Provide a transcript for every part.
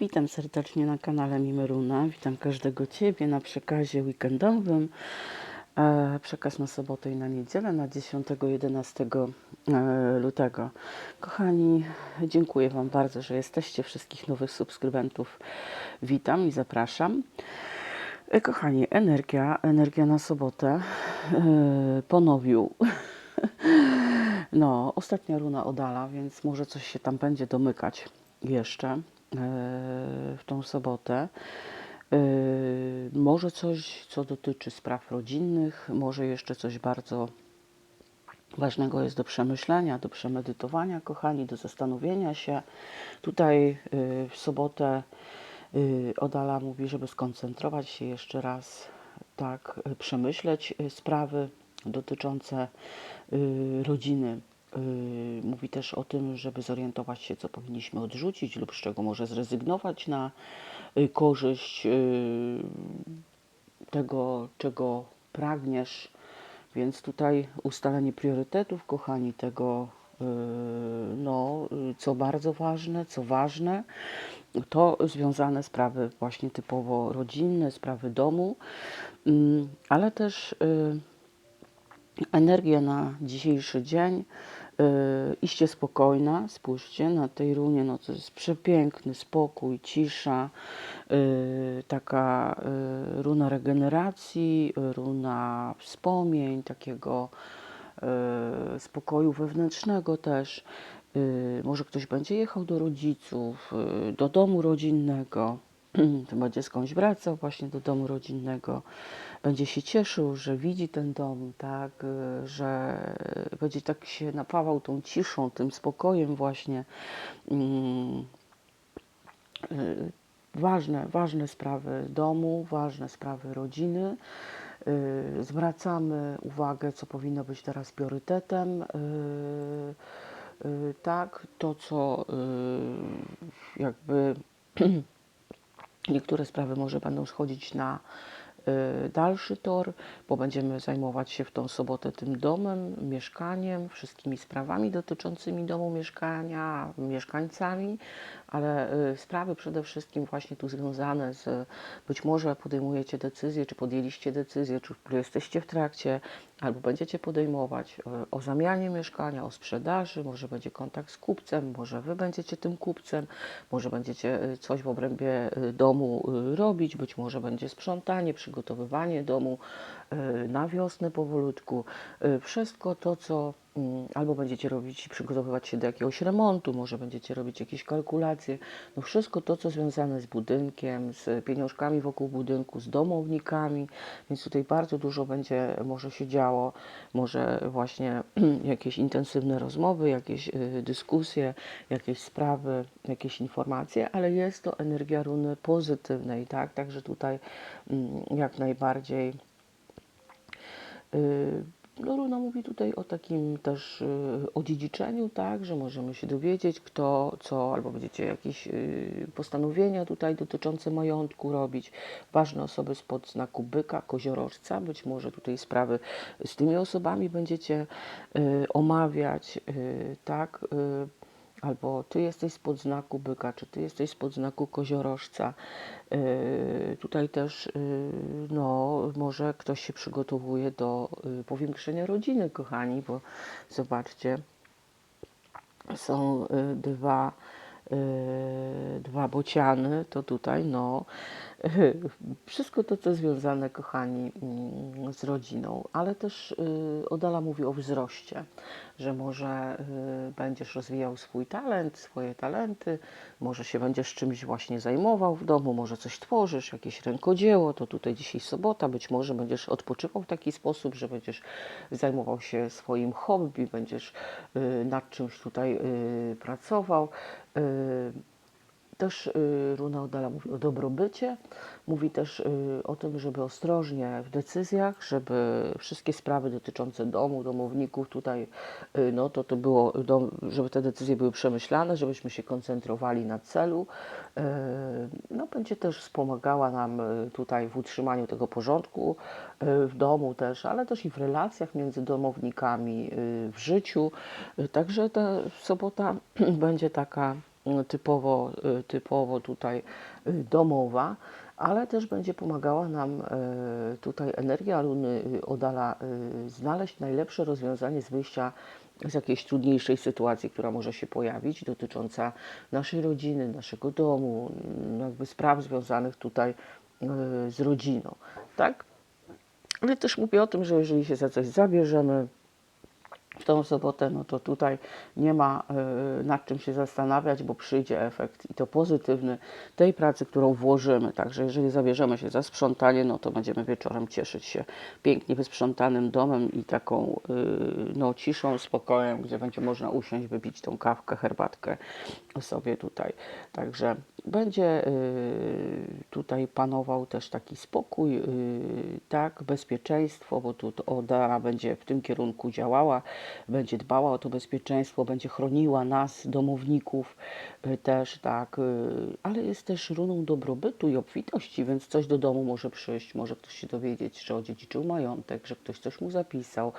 Witam serdecznie na kanale Mimeruna. Witam każdego Ciebie na przekazie weekendowym. E, Przekaz na sobotę i na niedzielę na 10-11 e, lutego. Kochani, dziękuję Wam bardzo, że jesteście. Wszystkich nowych subskrybentów witam i zapraszam. E, Kochani, energia, energia na sobotę ponowił. No, ostatnia runa odala, więc może coś się tam będzie domykać jeszcze w tą sobotę. E, Może coś, co dotyczy spraw rodzinnych, może jeszcze coś bardzo ważnego jest do przemyślenia, do przemedytowania, kochani, do zastanowienia się. Tutaj y, w sobotę y, Odala mówi, żeby skoncentrować się jeszcze raz, tak, przemyśleć sprawy dotyczące rodziny. Y, Mówi też o tym, żeby zorientować się, co powinniśmy odrzucić lub z czego może zrezygnować na y, korzyść y, tego, czego pragniesz. Więc tutaj ustalenie priorytetów, kochani, tego, no, co bardzo ważne, co ważne, to związane sprawy właśnie typowo rodzinne, sprawy domu, Ym, ale też energia na dzisiejszy dzień, iście spokojna, spójrzcie na tej runie, no to jest przepiękny spokój, cisza, yy, taka yy, runa regeneracji, runa wspomnień, takiego spokoju wewnętrznego też. Może ktoś będzie jechał do rodziców, do domu rodzinnego, będzie skądś wracał właśnie do domu rodzinnego, będzie się cieszył, że widzi ten dom, tak, że będzie tak się napawał tą ciszą, tym spokojem właśnie. Mm, y, Ważne, ważne sprawy domu, ważne sprawy rodziny. Y, Zwracamy uwagę, co powinno być teraz priorytetem. Y, Tak, to co jakby Niektóre sprawy może będą schodzić na y, dalszy tor, bo będziemy zajmować się w tą sobotę tym domem, mieszkaniem, wszystkimi sprawami dotyczącymi domu, mieszkania, mieszkańcami, ale y, sprawy przede wszystkim właśnie tu związane z być może podejmujecie decyzję, czy podjęliście decyzję, czy jesteście w trakcie, albo będziecie podejmować y, o zamianie mieszkania, o sprzedaży, może będzie kontakt z kupcem, może wy będziecie tym kupcem, może będziecie y, coś w obrębie domu robić, być może będzie sprzątanie, przygotowywanie domu na wiosnę powolutku. Wszystko to, co albo będziecie robić, przygotowywać się do jakiegoś remontu, może będziecie robić jakieś kalkulacje, no wszystko to, co związane z budynkiem, z pieniążkami wokół budynku, z domownikami, więc tutaj bardzo dużo będzie może się działo, może właśnie jakieś intensywne rozmowy, jakieś y, dyskusje, jakieś sprawy, jakieś informacje, ale jest to energia runy pozytywnej, tak, także tutaj mm, jak najbardziej y, no, Runa mówi tutaj o takim też y, odziedziczeniu, tak, że możemy się dowiedzieć, kto, co, albo będziecie jakieś y, postanowienia tutaj dotyczące majątku robić. Ważne osoby spod znaku byka, koziorożca, być może tutaj sprawy z tymi osobami będziecie y, omawiać, tak, albo ty jesteś spod znaku byka, czy ty jesteś spod znaku koziorożca. Yy, tutaj też, yy, no, może ktoś się przygotowuje do yy, powiększenia rodziny, kochani, bo zobaczcie, są y, dwa, dwa bociany, to tutaj, no, wszystko to, co związane, kochani, mm, z rodziną, ale też y, Odala mówi o wzroście, że może y, będziesz rozwijał swój talent, swoje talenty, może się będziesz czymś właśnie zajmował w domu, może coś tworzysz, jakieś rękodzieło, to tutaj dzisiaj sobota, być może będziesz odpoczywał w taki sposób, że będziesz zajmował się swoim hobby, będziesz y, nad czymś tutaj y, pracował. Y, też y, Runa Odala mówi o dobrobycie, mówi też y, o tym, żeby ostrożnie w decyzjach, żeby wszystkie sprawy dotyczące domu, domowników tutaj, y, no to to było, żeby te decyzje były przemyślane, żebyśmy się koncentrowali na celu. No będzie też wspomagała nam tutaj w utrzymaniu tego porządku w domu też, ale też i w relacjach między domownikami, w życiu. Także ta sobota będzie taka typowo, y, typowo tutaj y, domowa, ale też będzie pomagała nam y, tutaj energia runy Odala znaleźć najlepsze rozwiązanie z wyjścia z jakiejś trudniejszej sytuacji, która może się pojawić, dotycząca naszej rodziny, naszego domu, jakby spraw związanych tutaj z rodziną, tak? Ale też mówię o tym, że jeżeli się za coś zabierzemy w tą sobotę, no to tutaj nie ma y, nad czym się zastanawiać, bo przyjdzie efekt i to pozytywny tej pracy, którą włożymy. Także jeżeli zabierzemy się za sprzątanie, no to będziemy wieczorem cieszyć się pięknie wysprzątanym domem i taką y, no, ciszą, spokojem, gdzie będzie można usiąść, wypić tą kawkę, herbatkę sobie tutaj. Także będzie y, tutaj panował też taki spokój, tak, bezpieczeństwo, bo tu to Oda będzie w tym kierunku działała, będzie dbała o to bezpieczeństwo, będzie chroniła nas, domowników y, też, tak, y, ale jest też runą dobrobytu i obfitości, więc coś do domu może przyjść, może ktoś się dowiedzieć, że odziedziczył majątek, że ktoś coś mu zapisał,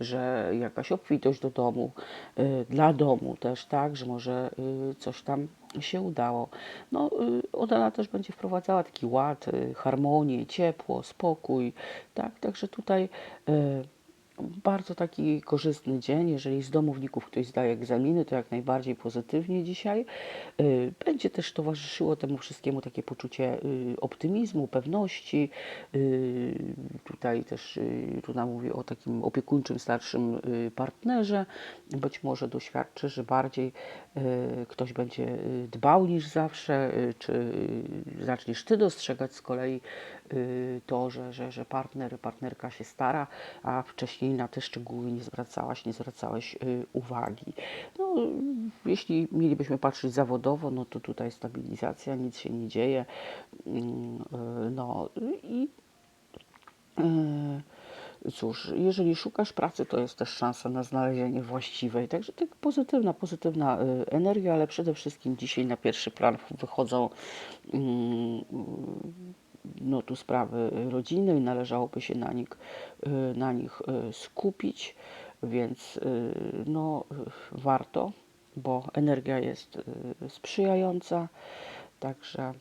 że jakaś obfitość do domu, y, dla domu też, tak, że może coś tam się udało. No, Odala też będzie wprowadzała taki ład, harmonię, ciepło, spokój, tak, także tutaj y, bardzo taki korzystny dzień. Jeżeli z domowników ktoś zdaje egzaminy, to jak najbardziej pozytywnie dzisiaj. Y, Będzie też towarzyszyło temu wszystkiemu takie poczucie y, optymizmu, pewności. Y, Tutaj też Runa mówi o takim opiekuńczym, starszym partnerze. Być może doświadczy, że bardziej ktoś będzie dbał niż zawsze, czy zaczniesz Ty dostrzegać z kolei to, że, że, że partner, partnerka się stara, a wcześniej na te szczegóły nie zwracałaś, nie zwracałeś y, uwagi. No, jeśli mielibyśmy patrzeć zawodowo, no to tutaj stabilizacja, nic się nie dzieje. Mm, y, No i y, cóż, jeżeli szukasz pracy, to jest też szansa na znalezienie właściwej. Także tak pozytywna, pozytywna energia, ale przede wszystkim dzisiaj na pierwszy plan wychodzą mm, no, tu sprawy rodzinne i należałoby się na nich, y, na nich y, skupić, więc y, no, warto, bo energia jest sprzyjająca, także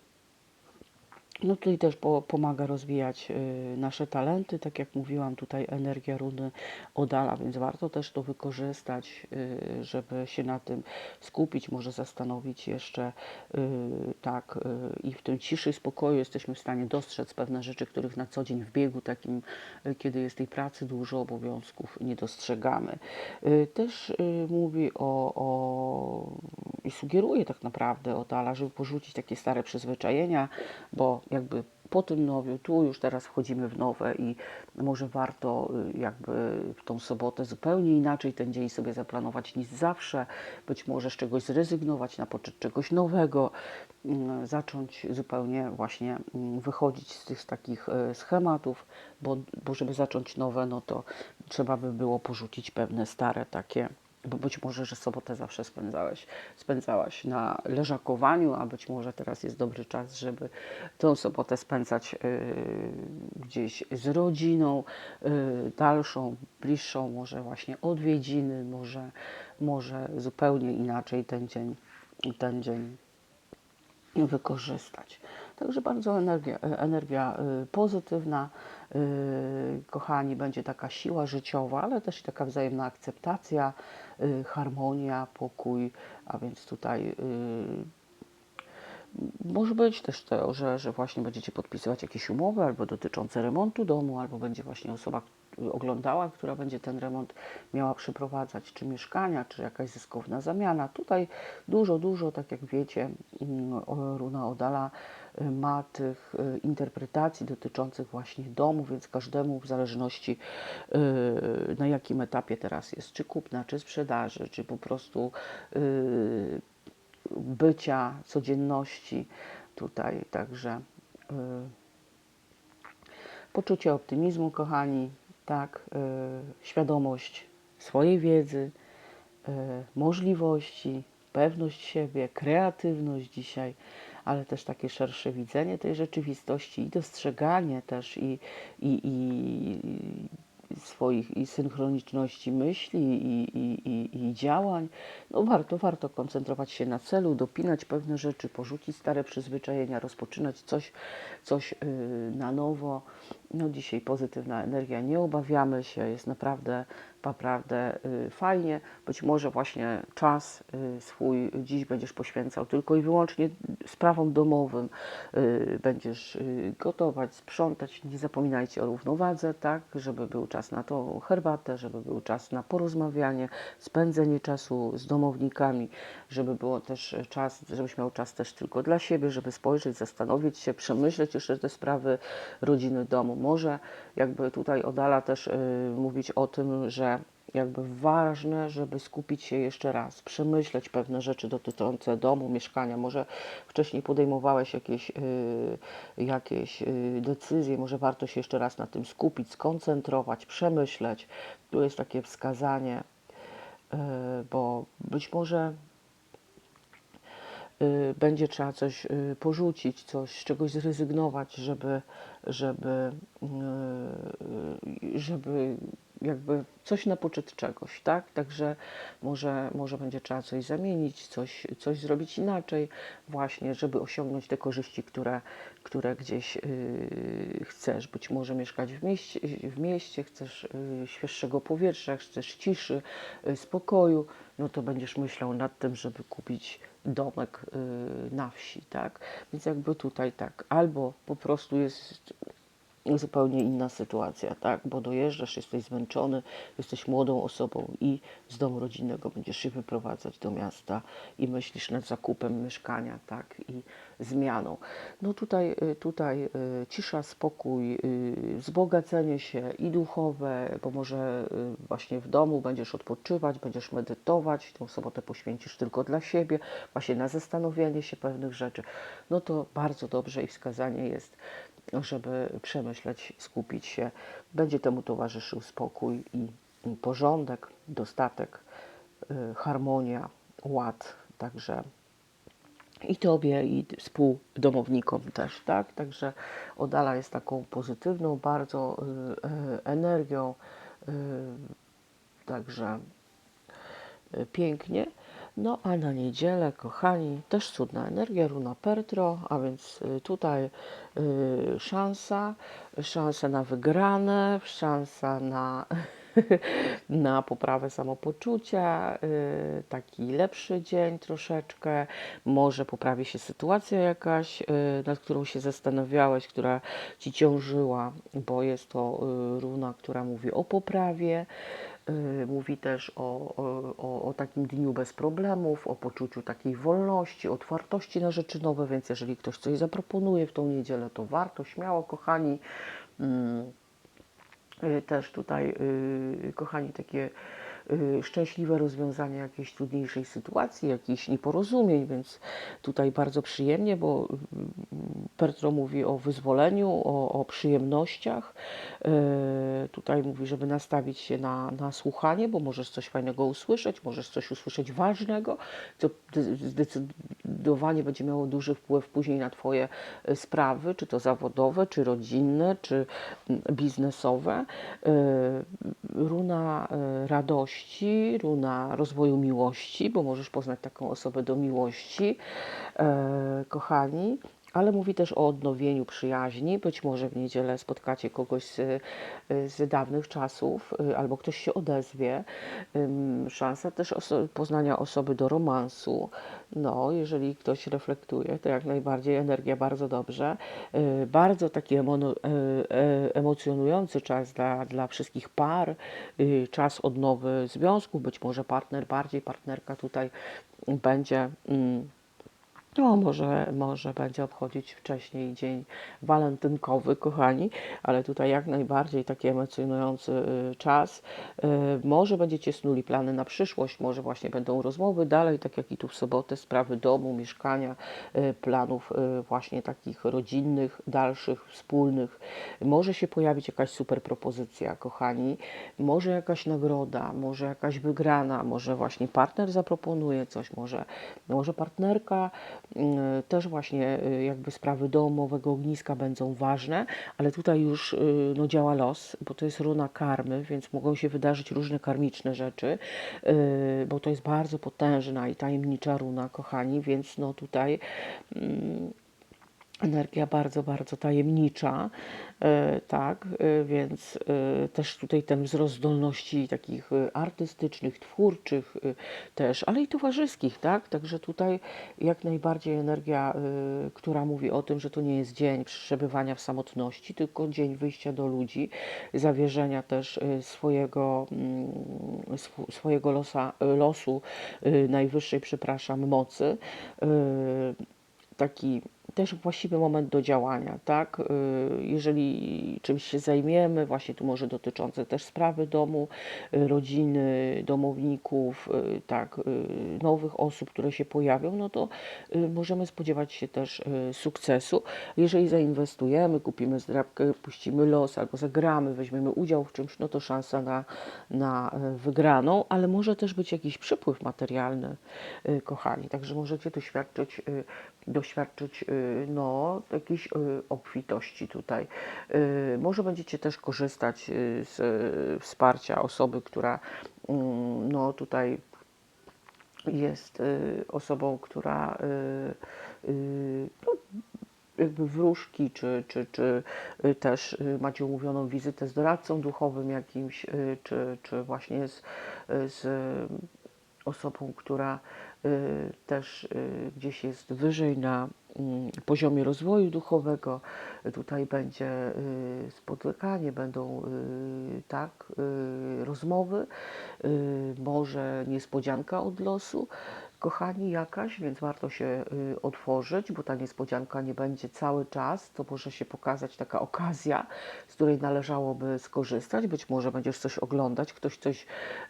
no tutaj też po, pomaga rozwijać y, nasze talenty, tak jak mówiłam, tutaj energia runy odala, więc warto też to wykorzystać, y, żeby się na tym skupić, może zastanowić jeszcze y, tak i w tym ciszy i spokoju jesteśmy w stanie dostrzec pewne rzeczy, których na co dzień w biegu takim, kiedy jest tej pracy dużo obowiązków, nie dostrzegamy. Też mówi o, o i sugeruje tak naprawdę Odala, żeby porzucić takie stare przyzwyczajenia, bo jakby po tym nowiu, tu już teraz wchodzimy w nowe i może warto y, jakby w tą sobotę zupełnie inaczej ten dzień sobie zaplanować niż zawsze, być może z czegoś zrezygnować na poczet czegoś nowego, mm, zacząć zupełnie właśnie mm, wychodzić z tych takich e, schematów, bo, bo żeby zacząć nowe, no to trzeba by było porzucić pewne stare takie bo być może, że sobotę zawsze spędzałeś, spędzałaś na leżakowaniu, a być może teraz jest dobry czas, żeby tą sobotę spędzać y, gdzieś z rodziną, y, dalszą, bliższą, może właśnie odwiedziny, może, może zupełnie inaczej ten dzień, ten dzień wykorzystać. Także bardzo energia, energia y, pozytywna, y, kochani, będzie taka siła życiowa, ale też taka wzajemna akceptacja, harmonia, pokój, a więc tutaj y, może być też to, że, że właśnie będziecie podpisywać jakieś umowy albo dotyczące remontu domu, albo będzie właśnie osoba y, oglądała, która będzie ten remont miała przeprowadzać, czy mieszkania, czy jakaś zyskowna zamiana. Tutaj dużo, dużo, tak jak wiecie, mm, Runa Odala y, ma tych y, interpretacji dotyczących właśnie domu, więc każdemu w zależności y, na jakim etapie teraz jest, czy kupna, czy sprzedaży, czy po prostu bycia, codzienności tutaj, także poczucie optymizmu, kochani, tak, y, świadomość swojej wiedzy, y, możliwości, pewność siebie, kreatywność dzisiaj, ale też takie szersze widzenie tej rzeczywistości i dostrzeganie też i, i, i swoich i synchroniczności myśli i, i, i, i działań. No warto, warto koncentrować się na celu, dopinać pewne rzeczy, porzucić stare przyzwyczajenia, rozpoczynać coś, coś yy, na nowo. No dzisiaj pozytywna energia, nie obawiamy się, jest naprawdę, naprawdę yy, fajnie. Być może właśnie czas yy, swój dziś będziesz poświęcał tylko i wyłącznie sprawom domowym. Yy, będziesz gotować, sprzątać. Nie zapominajcie o równowadze, tak, żeby był czas na tą herbatę, żeby był czas na porozmawianie, spędzenie czasu z domownikami, żeby było też czas, żebyś miał czas też tylko dla siebie, żeby spojrzeć, zastanowić się, przemyśleć jeszcze te sprawy rodziny domu. Może jakby tutaj Odala też yy, mówić o tym, że jakby ważne, żeby skupić się jeszcze raz, przemyśleć pewne rzeczy dotyczące domu, mieszkania. Może wcześniej podejmowałeś jakieś, yy, jakieś yy, decyzje, może warto się jeszcze raz na tym skupić, skoncentrować, przemyśleć. Tu jest takie wskazanie, yy, bo być może będzie trzeba coś y, porzucić, coś, z czegoś zrezygnować, żeby, żeby, y, żeby jakby coś na poczet czegoś, tak? Także może, może będzie trzeba coś zamienić, coś, coś zrobić inaczej, właśnie, żeby osiągnąć te korzyści, które, które gdzieś yy, chcesz. Być może mieszkać w mieście, w mieście chcesz yy, świeższego powietrza, chcesz ciszy, yy, spokoju, no to będziesz myślał nad tym, żeby kupić domek yy, na wsi, tak? Więc jakby tutaj tak, albo po prostu jest zupełnie inna sytuacja, tak? Bo dojeżdżasz, jesteś zmęczony, jesteś młodą osobą i z domu rodzinnego będziesz się wyprowadzać do miasta i myślisz nad zakupem mieszkania, tak? I zmianą. No tutaj, y, tutaj y, cisza, spokój, y, wzbogacenie się i duchowe, bo może właśnie w domu będziesz odpoczywać, będziesz medytować, tą sobotę poświęcisz tylko dla siebie, właśnie na zastanowienie się pewnych rzeczy. No to bardzo dobrze i wskazanie jest żeby przemyśleć, skupić się. Będzie temu towarzyszył spokój i porządek, dostatek, y, harmonia, ład. Także i tobie, i współdomownikom też, tak? Także Odala jest taką pozytywną bardzo y, y, energią. Także pięknie. No a na niedzielę, kochani, też cudna energia, runa Pertro, a więc y, tutaj y, szansa, szansa na wygrane, szansa na, na poprawę samopoczucia, y, taki lepszy dzień troszeczkę, może poprawi się sytuacja jakaś, nad którą się zastanawiałeś, która ci ciążyła, bo jest to runa, która mówi o poprawie. Y, mówi też o, o, o takim dniu bez problemów, o poczuciu takiej wolności, otwartości na rzeczy nowe, więc jeżeli ktoś coś zaproponuje w tą niedzielę, to warto, śmiało, kochani. Mm, y, też tutaj, y, kochani, takie szczęśliwe rozwiązanie jakiejś trudniejszej sytuacji, jakichś nieporozumień, więc tutaj bardzo przyjemnie, bo y, Pertro mówi o wyzwoleniu, o, o przyjemnościach. Y, tutaj mówi, żeby nastawić się na, na słuchanie, bo możesz coś fajnego usłyszeć, możesz coś usłyszeć ważnego, co zdecydowanie będzie miało duży wpływ później na Twoje sprawy, czy to zawodowe, czy rodzinne, czy mm, biznesowe. Runa radości, miłości, runa rozwoju miłości, bo możesz poznać taką osobę do miłości, e, kochani ale mówi też o odnowieniu przyjaźni. Być może w niedzielę spotkacie kogoś z, z dawnych czasów, y, albo ktoś się odezwie. Szansa też oso poznania osoby do romansu. No, jeżeli ktoś reflektuje, to jak najbardziej energia bardzo dobrze. Y, bardzo taki e, e, emocjonujący czas dla, dla wszystkich par, y, czas odnowy związków. Być może partner bardziej, partnerka tutaj będzie. Mm, no, może, może będzie obchodzić wcześniej dzień walentynkowy, kochani, ale tutaj jak najbardziej taki emocjonujący y, czas. Y, może będziecie snuli plany na przyszłość, może właśnie będą rozmowy dalej, tak jak i tu w sobotę, sprawy domu, mieszkania, y, planów właśnie takich rodzinnych, dalszych, wspólnych. Może się pojawić jakaś super propozycja, kochani, może jakaś nagroda, może jakaś wygrana, może właśnie partner zaproponuje coś, może, może partnerka też właśnie y, jakby sprawy domowego ogniska będą ważne, ale tutaj już y, no, działa los, bo to jest runa karmy, więc mogą się wydarzyć różne karmiczne rzeczy, y, bo to jest bardzo potężna i tajemnicza runa, kochani, więc no tutaj mm, energia bardzo, bardzo tajemnicza, e, tak, e, więc e, też tutaj ten wzrost zdolności takich artystycznych, twórczych też, ale i towarzyskich, tak, także tutaj jak najbardziej energia, która mówi o tym, że to nie jest dzień przebywania w samotności, tylko dzień wyjścia do ludzi, zawierzenia też swojego, mm, swojego losa, losu najwyższej, przepraszam, mocy, taki też właściwy moment do działania, tak? Y, Jeżeli czymś się zajmiemy, właśnie tu może dotyczące też sprawy domu, y, rodziny, domowników, y, tak, nowych osób, które się pojawią, no to możemy spodziewać się też sukcesu. Jeżeli zainwestujemy, kupimy zdrabkę, puścimy los albo zagramy, weźmiemy udział w czymś, no to szansa na, na wygraną, ale może też być jakiś przypływ materialny, kochani, także możecie doświadczyć doświadczyć no, jakiejś y, obfitości tutaj. Y, Może będziecie też korzystać y, z y, wsparcia osoby, która mm, no, tutaj jest y, osobą, która y, y, no, jakby wróżki, czy, czy, czy y, też y, macie umówioną wizytę z doradcą duchowym jakimś, y, czy, czy właśnie z, y, z osobą, która y, też y, gdzieś jest wyżej na poziomie rozwoju duchowego. Tutaj będzie y, spotykanie, będą y, tak, y, rozmowy, może niespodzianka od losu, kochani, jakaś, więc warto się y, otworzyć, bo ta niespodzianka nie będzie cały czas, to może się pokazać taka okazja, z której należałoby skorzystać. Być może będziesz coś oglądać, ktoś coś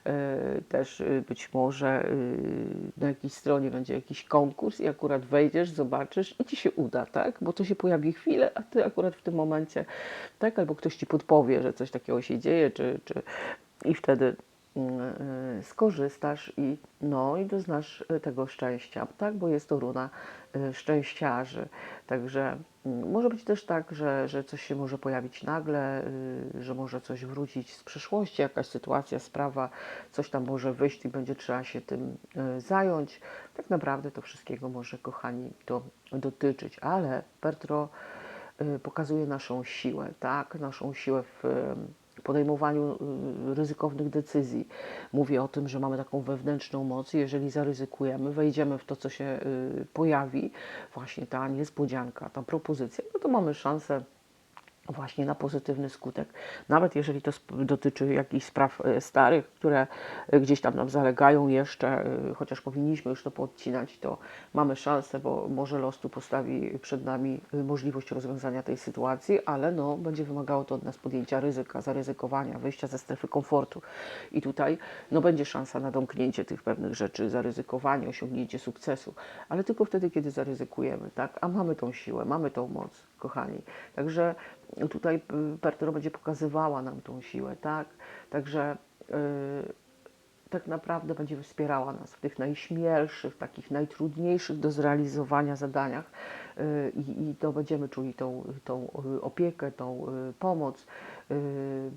y, też y, być może na jakiejś stronie będzie jakiś konkurs i akurat wejdziesz, zobaczysz i ci się uda, tak? Bo to się pojawi chwilę, a ty akurat w tym momencie, tak? Albo ktoś ci podpowie, że coś takiego się dzieje, czy, czy i wtedy skorzystasz i no i doznasz y, tego szczęścia, tak? Bo jest to runa y, szczęściarzy. Także mm, może być też tak, że, że coś się może pojawić nagle, że może coś wrócić z przeszłości, jakaś sytuacja, sprawa, coś tam może wyjść i będzie trzeba się tym zająć. Tak naprawdę to wszystkiego może, kochani, to dotyczyć, ale Pertro y, pokazuje naszą siłę, tak? Naszą siłę w podejmowaniu y, ryzykownych decyzji. Mówi o tym, że mamy taką wewnętrzną moc i jeżeli zaryzykujemy, wejdziemy w to, co się y, pojawi, właśnie ta niespodzianka, ta propozycja, no to mamy szansę właśnie na pozytywny skutek. Nawet jeżeli to dotyczy jakichś spraw e, starych, które e, gdzieś tam nam zalegają jeszcze, e, chociaż powinniśmy już to poodcinać, to mamy szansę, bo może los tu postawi przed nami możliwość rozwiązania tej sytuacji, ale no, będzie wymagało to od nas podjęcia ryzyka, zaryzykowania, wyjścia ze strefy komfortu. I tutaj no, będzie szansa na domknięcie tych pewnych rzeczy, zaryzykowanie, osiągnięcie sukcesu, ale tylko wtedy, kiedy zaryzykujemy, tak? A mamy tą siłę, mamy tą moc, kochani. Także tutaj y, Pertero będzie pokazywała nam tą siłę, tak? Także y, tak naprawdę będzie wspierała nas w tych najśmielszych, takich najtrudniejszych do zrealizowania zadaniach y, i, to będziemy czuli tą, tą y, opiekę, tą y, pomoc. Y, Y,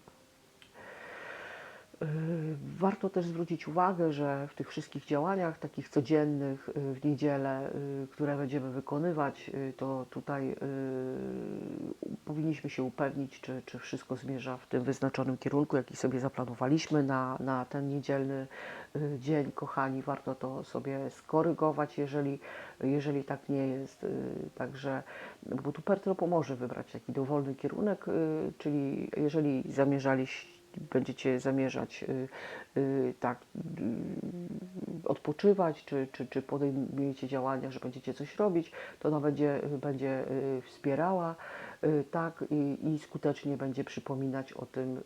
Warto też zwrócić uwagę, że w tych wszystkich działaniach takich codziennych y, w niedzielę, y, które będziemy wykonywać, y, to tutaj y, powinniśmy się upewnić, czy, czy wszystko zmierza w tym wyznaczonym kierunku, jaki sobie zaplanowaliśmy na, na ten niedzielny y, dzień. Kochani, warto to sobie skorygować, jeżeli, jeżeli tak nie jest. y, Także, bo tu Pertro pomoże wybrać taki dowolny kierunek, y, czyli jeżeli zamierzaliście będziecie zamierzać y, y, tak y, odpoczywać, czy, czy, czy podejmujecie działania, że będziecie coś robić, to ona będzie, będzie wspierała tak i, i skutecznie będzie przypominać o tym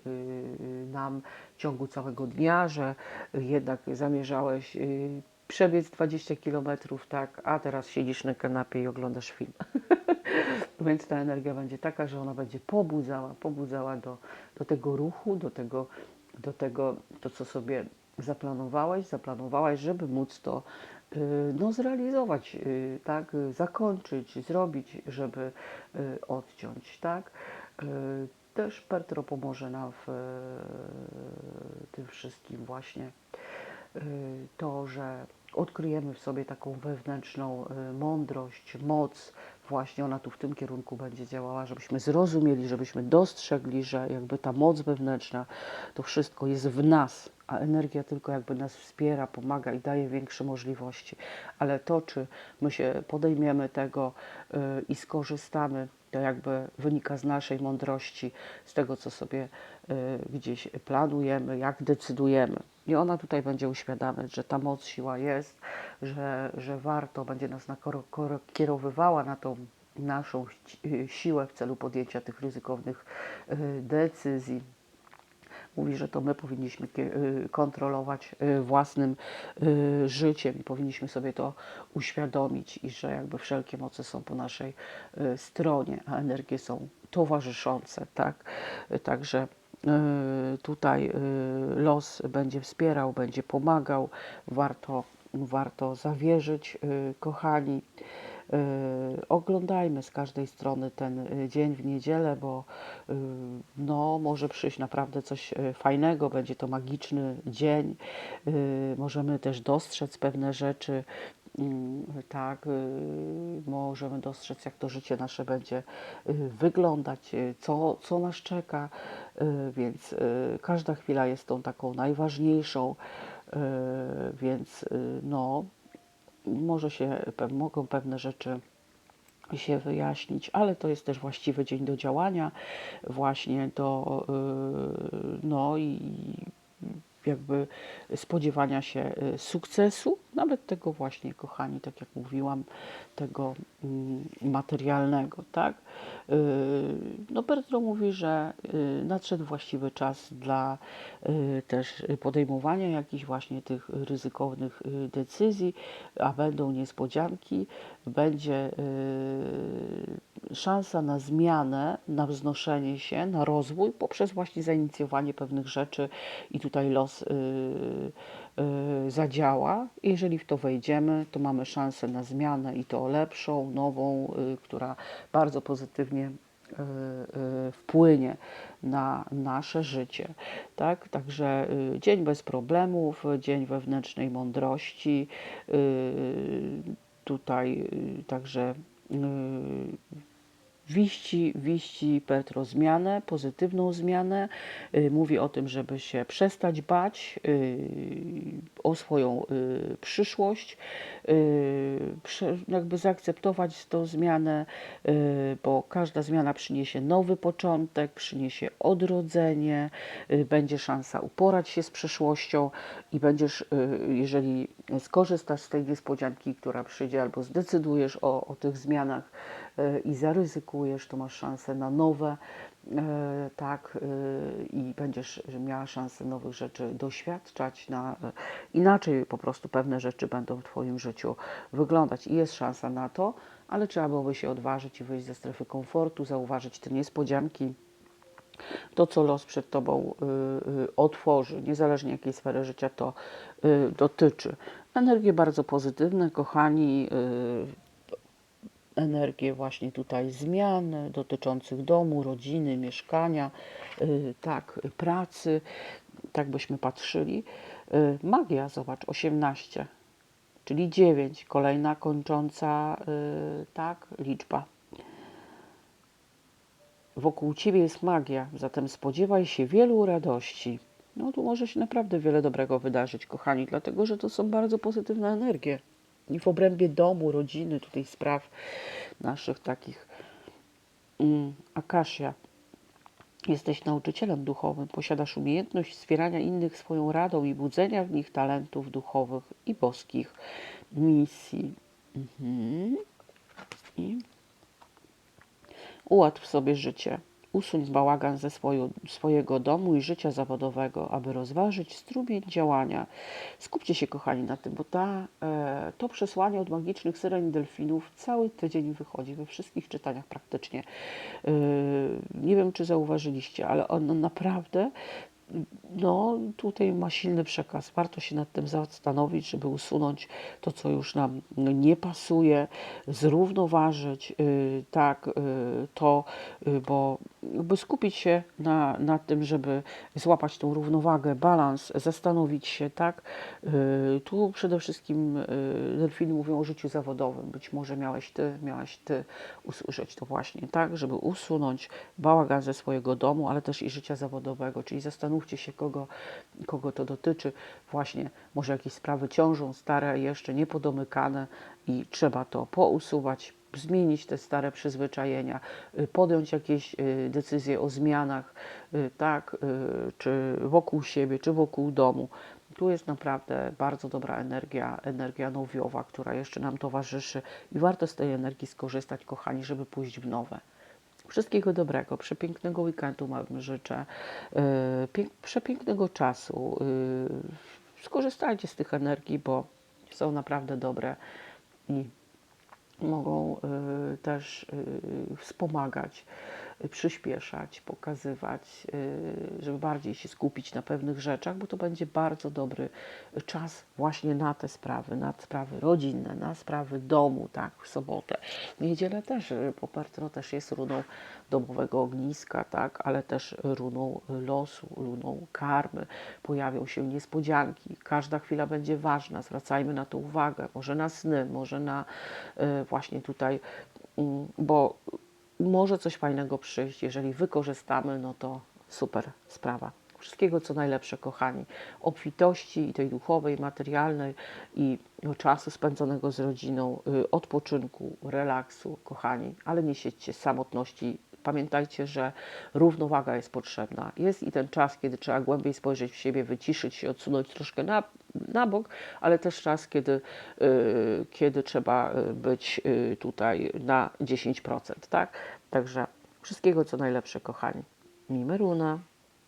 nam w ciągu całego dnia, że jednak zamierzałeś przebiec 20 km, tak, a teraz siedzisz na kanapie i oglądasz film. Więc ta energia będzie taka, że ona będzie pobudzała, pobudzała do, do tego ruchu, do tego, do tego, to co sobie zaplanowałeś, zaplanowałaś, żeby móc to y, no, zrealizować, y, tak, zakończyć, zrobić, żeby y, odciąć, tak. Też Pertro pomoże nam w tym wszystkim właśnie to, że odkryjemy w sobie taką wewnętrzną mądrość, moc, właśnie ona tu w tym kierunku będzie działała, żebyśmy zrozumieli, żebyśmy dostrzegli, że jakby ta moc wewnętrzna, to wszystko jest w nas, a energia tylko jakby nas wspiera, pomaga i daje większe możliwości. Ale to, czy my się podejmiemy tego y, i skorzystamy, to jakby wynika z naszej mądrości, z tego, co sobie y, gdzieś planujemy, jak decydujemy. I ona tutaj będzie uświadamiać, że ta moc, siła jest, że, że warto, będzie nas kierowywała na tą naszą siłę w celu podjęcia tych ryzykownych y, decyzji. Mówi, że to my powinniśmy y, kontrolować y, własnym y, życiem i powinniśmy sobie to uświadomić i że jakby wszelkie moce są po naszej stronie, a energie są towarzyszące, tak? Także tutaj los będzie wspierał, będzie pomagał, warto, warto zawierzyć, kochani. Y, Oglądajmy z każdej strony ten y, dzień w niedzielę, bo y, no, może przyjść naprawdę coś fajnego, będzie to magiczny dzień. Możemy też dostrzec pewne rzeczy, mm, tak, możemy dostrzec, jak to życie nasze będzie wyglądać, co, co nas czeka, więc każda chwila jest tą taką najważniejszą, więc no, może się, mogą pewne rzeczy się wyjaśnić, ale to jest też właściwy dzień do działania, właśnie do, yy, no i jakby spodziewania się y, sukcesu, nawet tego właśnie, kochani, tak jak mówiłam, tego mm, materialnego, tak? Yy, No Bertro mówi, że y, nadszedł właściwy czas dla y, też podejmowania jakichś właśnie tych ryzykownych y, decyzji, a będą niespodzianki, będzie y, szansa na zmianę, na wznoszenie się, na rozwój poprzez właśnie zainicjowanie pewnych rzeczy i tutaj los y, y, zadziała. Jeżeli w to wejdziemy, to mamy szansę na zmianę i to lepszą, nową, y, która bardzo pozytywnie y, y, wpłynie na nasze życie. Tak? Także y, dzień bez problemów, dzień wewnętrznej mądrości. y, Tutaj y, także y, Wiści, wiści Petro zmianę, pozytywną zmianę. Y, Mówi o tym, żeby się przestać bać y, o swoją y, przyszłość, jakby zaakceptować tą zmianę, bo każda zmiana przyniesie nowy początek, przyniesie odrodzenie, będzie szansa uporać się z przeszłością i będziesz, jeżeli skorzystasz z tej niespodzianki, która przyjdzie, albo zdecydujesz o, o tych zmianach y, i zaryzykujesz, to masz szansę na nowe, y, tak, y, i będziesz miała szansę nowych rzeczy doświadczać, na, inaczej po prostu pewne rzeczy będą w Twoim życiu wyglądać. I jest szansa na to, ale trzeba byłoby się odważyć i wyjść ze strefy komfortu, zauważyć te niespodzianki, to, co los przed Tobą y, y, otworzy, niezależnie jakiej sfery życia to y, dotyczy. Energie bardzo pozytywne, kochani, energię właśnie tutaj zmian dotyczących domu, rodziny, mieszkania, tak, pracy, tak byśmy patrzyli. Magia, zobacz, 18, czyli 9, kolejna kończąca, tak, liczba. Wokół Ciebie jest magia, zatem spodziewaj się wielu radości. No tu może się naprawdę wiele dobrego wydarzyć, kochani, dlatego że to są bardzo pozytywne energie. I w obrębie domu, rodziny, tutaj spraw naszych takich. Mm, Akasia, jesteś nauczycielem duchowym, posiadasz umiejętność wspierania innych swoją radą i budzenia w nich talentów duchowych i boskich misji. Mhm. I Ułatw sobie życie. Usuń bałagan ze swojego domu i życia zawodowego, aby rozważyć strumień działania. Skupcie się, kochani, na tym, bo ta, e, to przesłanie od magicznych syren i delfinów cały tydzień wychodzi we wszystkich czytaniach praktycznie. E, nie wiem, czy zauważyliście, ale ono naprawdę no, tutaj ma silny przekaz. Warto się nad tym zastanowić, żeby usunąć to, co już nam nie pasuje, zrównoważyć y, tak y, to, y, bo by skupić się na, na tym, żeby złapać tą równowagę, balans, zastanowić się, tak. Tu przede wszystkim delfiny mówią o życiu zawodowym. Być może miałeś ty, miałaś ty usłyszeć to właśnie, tak, żeby usunąć bałagan ze swojego domu, ale też i życia zawodowego, czyli zastanówcie się, kogo, kogo to dotyczy. Właśnie może jakieś sprawy ciążą, stare, jeszcze niepodomykane i trzeba to pousuwać, zmienić te stare przyzwyczajenia, y, podjąć jakieś y, decyzje o zmianach, y, tak, czy wokół siebie, czy wokół domu. Tu jest naprawdę bardzo dobra energia, energia nowiowa, która jeszcze nam towarzyszy i warto z tej energii skorzystać, kochani, żeby pójść w nowe. Wszystkiego dobrego, przepięknego weekendu Wam życzę, yy, pięk- przepięknego czasu. Yy, skorzystajcie z tych energii, bo są naprawdę dobre i mogą y, też y, wspomagać, y, przyspieszać, pokazywać, y, żeby bardziej się skupić na pewnych rzeczach, bo to będzie bardzo dobry czas właśnie na te sprawy, na sprawy rodzinne, na sprawy domu, tak, w sobotę. W niedzielę też, y, bo Pertro też jest runą domowego ogniska, tak, ale też runą losu, runą karmy. Pojawią się niespodzianki. Każda chwila będzie ważna, zwracajmy na to uwagę. Może na sny, może na y, właśnie tutaj, mm, bo może coś fajnego przyjść. Jeżeli wykorzystamy, no to super sprawa. Wszystkiego co najlepsze, kochani. Obfitości i tej duchowej, materialnej i czasu spędzonego z rodziną, y, odpoczynku, relaksu, kochani. Ale nie siedźcie samotności. Pamiętajcie, że równowaga jest potrzebna. Jest i ten czas, kiedy trzeba głębiej spojrzeć w siebie, wyciszyć się, odsunąć troszkę na, na bok, ale też czas, kiedy, y, kiedy trzeba y, być y, tutaj na 10%, tak? Także wszystkiego co najlepsze, kochani. Mimeruna.